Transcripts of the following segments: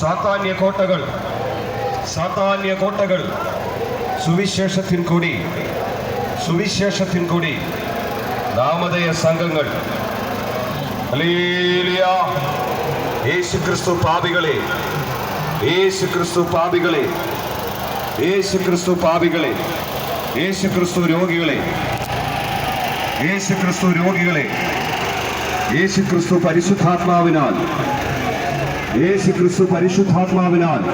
ಸಾತಾನ್ಯ ಕೋಟಗಳು ಸಾತಾನ್ಯ ಕೋಟಗಳು ಸುವಿಶೇಷ ತಿನ್ಕೊಡಿ ಸುವಿಶೇಷ ತಿನ್ಕೊಡಿ ನಾಮದೇಯ ಸಂಘಗಳು ಅಲೀಲಿಯ ಏಸು ಕ್ರಿಸ್ತು ಪಾಪಿಗಳೇ ಏಸು ಕ್ರಿಸ್ತು ಪಾಪಿಗಳೇ ಏಸು ಕ್ರಿಸ್ತು ಪಾಪಿಗಳೇ ಏಸು ಕ್ರಿಸ್ತು ರೋಗಿಗಳೇ ಏಸು ಕ್ರಿಸ್ತು ರೋಗಿಗಳೇ ಏಸು ಕ್ರಿಸ್ತು ಪರಿಶುದ್ಧಾತ್ಮಾವಿನ యేసుక్రిస్తు పరిశుద్ధాత్మవినాల్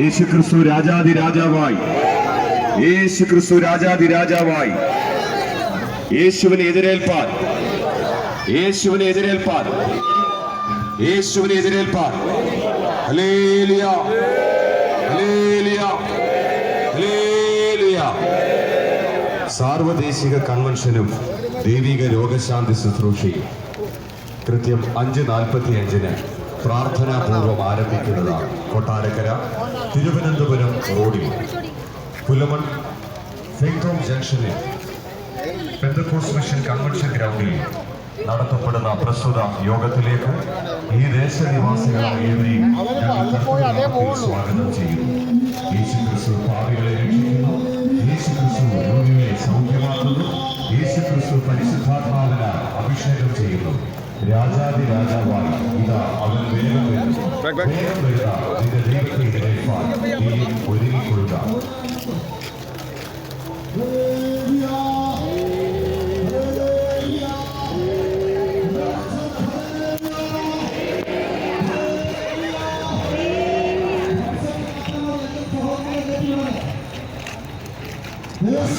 యేసుక్రిస్తు రాజాదిరాజవాయి యేసుక్రిస్తు రాజాదిరాజవాయి యేసువని ఎదురేల్పాత్ యేసువని ఎదురేల్పాత్ యేసువని ఎదురేల్పాత్ హల్లెలూయా హల్లెలూయా హల్లెలూయా సర్వదేశిక కాన్వెన్షనము దైవిక రోగశాంతి సత్రూషి కృతియం 5:45న പ്രാർത്ഥനാപൂർവം ആരംഭിക്കുന്നതാണ് കൊട്ടാരക്കര തിരുവനന്തപുരം റോഡിൽ പുലമൺ സെയിൻട്രോം ജംഗ്ഷനിൽ പെന്തക്കോസ് മിഷൻ കൺവെൻഷൻ ഗ്രൗണ്ടിൽ നടത്തപ്പെടുന്ന പ്രസ്തുത യോഗത്തിലേക്ക് ഈ ദേശനിവാസികളായ സ്വാഗതം ചെയ്യുന്നു രാജാതിരാജാവായി ഇതാ അവൻ വേഗം വേഗം വരുക നിന്റെ ദൈവത്തിനെതിരെ നീ ഒരുങ്ങിക്കൊള്ളുക Yes,